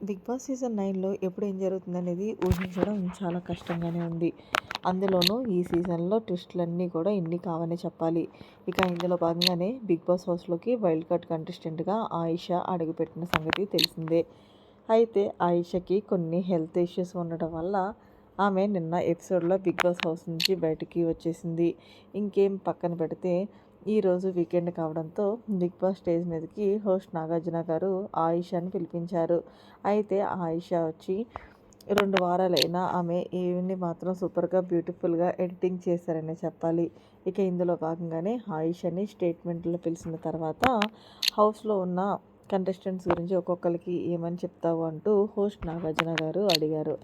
Big Boss season నైన్లో ఎప్పుడు ఏం జరుగుతుందనేది ఊహించడం చాలా కష్టంగానే ఉంది. అందులోనూ ఈ సీజన్లో ట్విస్టులన్నీ కూడా ఇన్ని కావని చెప్పాలి. ఇక ఇందులో భాగంగానే బిగ్ బాస్ హౌస్లోకి వైల్డ్ కార్డ్ కంటెస్టెంట్గా ఆయిషా అడుగుపెట్టిన సంగతి తెలిసిందే. అయితే ఆయిషకి కొన్ని హెల్త్ ఇష్యూస్ ఉండటం వల్ల ఆమె నిన్న ఎపిసోడ్లో బిగ్ బాస్ హౌస్ నుంచి బయటికి వచ్చేసింది. ఇంకేం పక్కన పెడితే ఈరోజు వీకెండ్ కావడంతో బిగ్ బాస్ స్టేజ్ మీదకి హోస్ట్ నాగార్జున గారు ఆయిషాని పిలిపించారు. అయితే ఆయిషా వచ్చి రెండు వారాలైనా ఆమె ఈవినింగ్ మాత్రం సూపర్గా బ్యూటిఫుల్గా ఎడిటింగ్ చేశారనే చెప్పాలి. ఇక ఇందులో భాగంగానే ఆయిషాని స్టేట్మెంట్లో పిలిచిన తర్వాత హౌస్లో ఉన్న కంటెస్టెంట్స్ గురించి ఒక్కొక్కరికి ఏమని చెప్తావు అంటూ హోస్ట్ నాగార్జున గారు అడిగారు.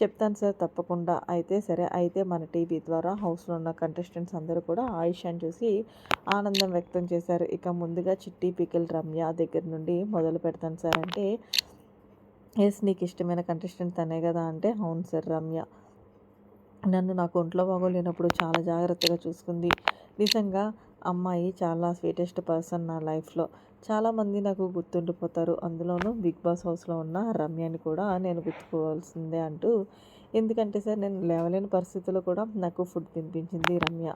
చెప్తాను సార్ తప్పకుండా. అయితే సరే అయితే మన టీవీ ద్వారా హౌస్లో ఉన్న కంటెస్టెంట్స్ అందరూ కూడా ఆయుష్యాన్ని చూసి ఆనందం వ్యక్తం చేశారు. ఇక ముందుగా చిట్టి పికిల్ రమ్య దగ్గర నుండి మొదలు పెడతాను సార్ అంటే ఎస్ నీకు ఇష్టమైన కంటెస్టెంట్ తనే కదా అంటే అవును సార్ రమ్య. నన్ను నాకు ఒంట్లో బాగోలేనప్పుడు చాలా జాగ్రత్తగా చూసుకుంది. నిజంగా అమ్మాయి చాలా స్వీటెస్ట్ పర్సన్ నా లైఫ్లో చాలామంది నాకు గుర్తుండిపోతారు. అందులోనూ బిగ్ బాస్ హౌస్లో ఉన్న రమ్యని కూడా నేను గుర్తుకోవాల్సిందే అంటూ. ఎందుకంటే సార్ నేను లేవలేని పరిస్థితుల్లో కూడా నాకు ఫుడ్ తినిపించింది రమ్య.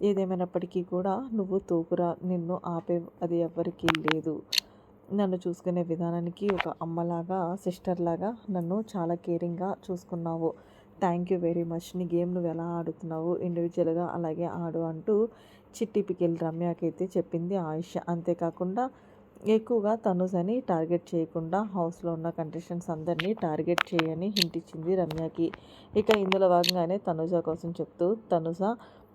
ఏదేమైనప్పటికీ కూడా నువ్వు తోపురా నిన్ను ఆపే అది ఎవరికీ లేదు. నన్ను చూసుకునే విధానానికి ఒక అమ్మలాగా సిస్టర్ లాగా నన్ను చాలా కేరింగ్గా చూసుకున్నావు. Thank you very much. నీ గేమ్ నువ్వు ఎలా ఆడుతున్నావు? ఇండివిజువల్గా అలాగే ఆడు అంటూ చిట్టి పికిల్ రమ్యకైతే చెప్పింది ఆయుష్. అంతేకాకుండా ఎక్కువగా తనుజని టార్గెట్ చేయకుండా హౌస్లో ఉన్న కంటెస్టెంట్స్ అందరినీ టార్గెట్ చేయని హింట్ ఇచ్చింది రమ్యకి. ఇక ఇందులో భాగంగానే తనుజ కోసం చెప్తూ తనుజ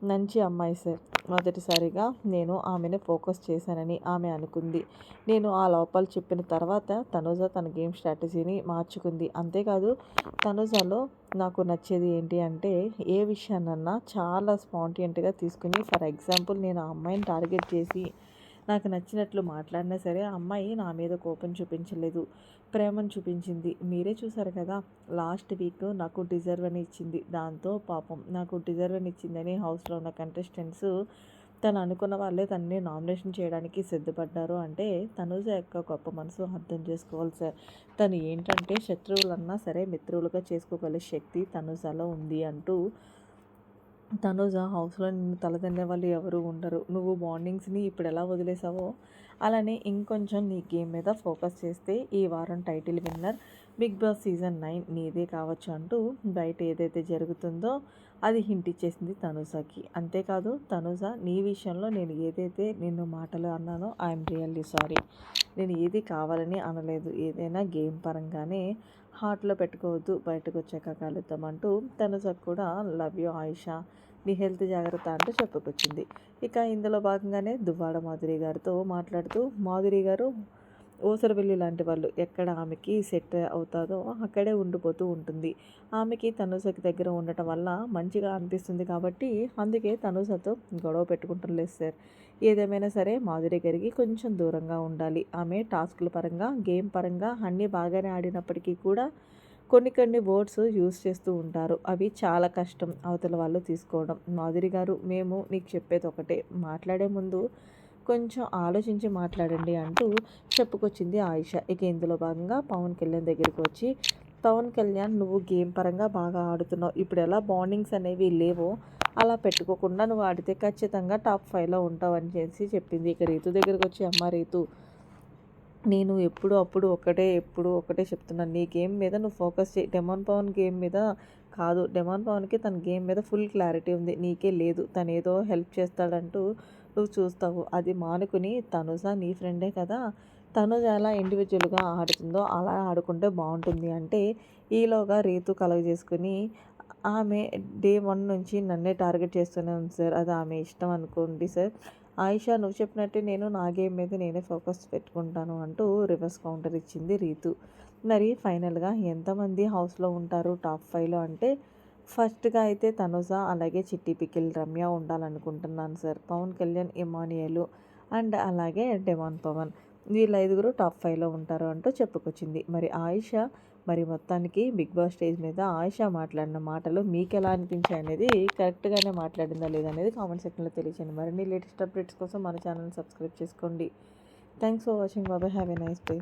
మంచి అమ్మాయి సార్. మొదటిసారిగా నేను ఆమెను ఫోకస్ చేశానని ఆమె అనుకుంది. నేను ఆ లోపాలు చెప్పిన తర్వాత తనుజ తన గేమ్ స్ట్రాటజీని మార్చుకుంది. అంతేకాదు తనుజలో నాకు నచ్చేది ఏంటి అంటే ఏ విషయాన్నన్నా చాలా స్పాంటియంట్గా తీసుకుని ఫర్ ఎగ్జాంపుల్ నేను ఆ అమ్మాయిని టార్గెట్ చేసి నాకు నచ్చినట్లు మాట్లాడినా సరే ఆ అమ్మాయి నా మీద కోపం చూపించలేదు ప్రేమను చూపించింది. మీరే చూసారు కదా లాస్ట్ వీక్ నాకు డిజర్వ్ అని ఇచ్చింది. దాంతో పాపం నాకు డిజర్వ్ అని ఇచ్చిందని హౌస్లో ఉన్న కంటెస్టెంట్స్ తను అనుకున్న వాళ్ళే తనని నామినేషన్ చేయడానికి సిద్ధపడ్డారు. అంటే తనుజ యొక్క గొప్ప మనసు అర్థం చేసుకోవాలి సార్. తను ఏంటంటే శత్రువులన్నా సరే మిత్రులుగా చేసుకోగల శక్తి తనుజలో ఉంది అంటూ తనుజ హౌస్లో నిన్ను తలదన్నే వాళ్ళు ఎవరు ఉండరు. నువ్వు మార్నింగ్స్ని ఇప్పుడు ఎలా వదిలేసావో అలానే ఇంకొంచెం నీ గేమ్ మీద ఫోకస్ చేస్తే ఈ వారం title winner Bigg Boss season nine నీదే కావచ్చు అంటూ బయట ఏదైతే జరుగుతుందో అది హింట్ ఇచ్చేసింది తనుజకి. అంతేకాదు తనుజ నీ విషయంలో నేను ఏదైతే నిన్ను మాటలు అన్నానో ఐఎమ్ రియల్లీ సారీ. నేను ఏది కావాలని అనలేదు. ఏదైనా గేమ్ పరంగానే హార్ట్లో పెట్టుకోవద్దు బయటకు వచ్చాక కలుద్దాం అంటూ తనుజకు కూడా లవ్ యూ ఆయిషా నీ హెల్త్ జాగ్రత్త అంటూ చెప్పుకొచ్చింది. ఇక ఇందులో భాగంగానే దువ్వాడ మాధురి గారితో మాట్లాడుతూ మాధురి గారు ఓసరవెల్లి లాంటి వాళ్ళు ఎక్కడ ఆమెకి సెట్ అవుతుందో అక్కడే ఉండిపోతూ ఉంటుంది. ఆమెకి తనుసకి దగ్గర ఉండటం వల్ల మంచిగా అనిపిస్తుంది కాబట్టి అందుకే తనుసతో గొడవ పెట్టుకుంటాం లేదు సార్. ఏదేమైనా సరే మాధురి గారికి కొంచెం దూరంగా ఉండాలి. ఆమె టాస్కుల పరంగా గేమ్ పరంగా అన్నీ బాగానే ఆడినప్పటికీ కూడా కొన్ని కొన్ని వర్డ్స్ యూస్ చేస్తూ ఉంటారు. అవి చాలా కష్టం అవతల వాళ్ళు తీసుకోవడం. మాధురి గారు మేము నీకు చెప్పేది ఒకటే. మాట్లాడే ముందు కొంచెం ఆలోచించి మాట్లాడండి అంటూ చెప్పుకొచ్చింది ఆయుష. ఇక ఇందులో భాగంగా పవన్ కళ్యాణ్ దగ్గరికి వచ్చి పవన్ కళ్యాణ్ నువ్వు గేమ్ పరంగా బాగా ఆడుతున్నావు. ఇప్పుడు ఎలా బాండింగ్స్ అనేవి లేవో అలా పెట్టుకోకుండా నువ్వు ఆడితే ఖచ్చితంగా టాప్ ఫైవ్లో ఉంటావు అని చేసి చెప్పింది. ఇక రీతు దగ్గరికి వచ్చి అమ్మ రీతు నేను ఎప్పుడు అప్పుడు ఒకటే ఎప్పుడు ఒకటే చెప్తున్నాను. నీ గేమ్ మీద నువ్వు ఫోకస్ చేయి. డెమాన్ పవన్ గేమ్ మీద కాదు. డెమాన్ పవన్కి తన గేమ్ మీద ఫుల్ క్లారిటీ ఉంది. నీకే లేదు. తను ఏదో హెల్ప్ చేస్తాడంటూ నువ్వు చూస్తావు. అది మానుకుని తనుజ నీ ఫ్రెండే కదా. తనుజ ఎలా ఇండివిజువల్గా ఆడుతుందో అలా ఆడుకుంటే బాగుంటుంది. అంటే ఈలోగా రీతు కలగజేసుకుని ఆమె డే వన్ నుంచి నన్నే టార్గెట్ చేస్తూనే ఉంది సార్. అది ఆమె ఇష్టం అనుకోండి సార్. ఆయిషా నువ్వు చెప్పినట్టే నేను నా గేమ్ మీద నేనే ఫోకస్ పెట్టుకుంటాను అంటూ రివర్స్ కౌంటర్ ఇచ్చింది రీతు. మరి ఫైనల్గా ఎంతమంది హౌస్లో ఉంటారు టాప్ ఫైవ్లో అంటే ఫస్ట్గా అయితే తనుజ అలాగే చిట్టి పికిల్ రమ్య ఉండాలనుకుంటున్నాను సార్. పవన్ కళ్యాణ్ ఇమానియలు అండ్ అలాగే డెవాన్ పవన్. వీళ్ళ ఐదుగురు టాప్ ఫైవ్లో ఉంటారు అంటూ చెప్పుకొచ్చింది. మరి ఆయిషా మరి మొత్తానికి బిగ్ బాస్ స్టేజ్ మీద ఆయిషా మాట్లాడిన మాటలు మీకు ఎలా అనిపించాయి అనేది కరెక్ట్గానే మాట్లాడిందా లేదా అనేది కామెంట్ సెక్షన్లో తెలియచేయండి. మరిన్ని లేటెస్ట్ అప్డేట్స్ కోసం మన ఛానల్ని సబ్స్క్రైబ్ చేసుకోండి. Thanks for watching. బాబాయ్. Have a nice day.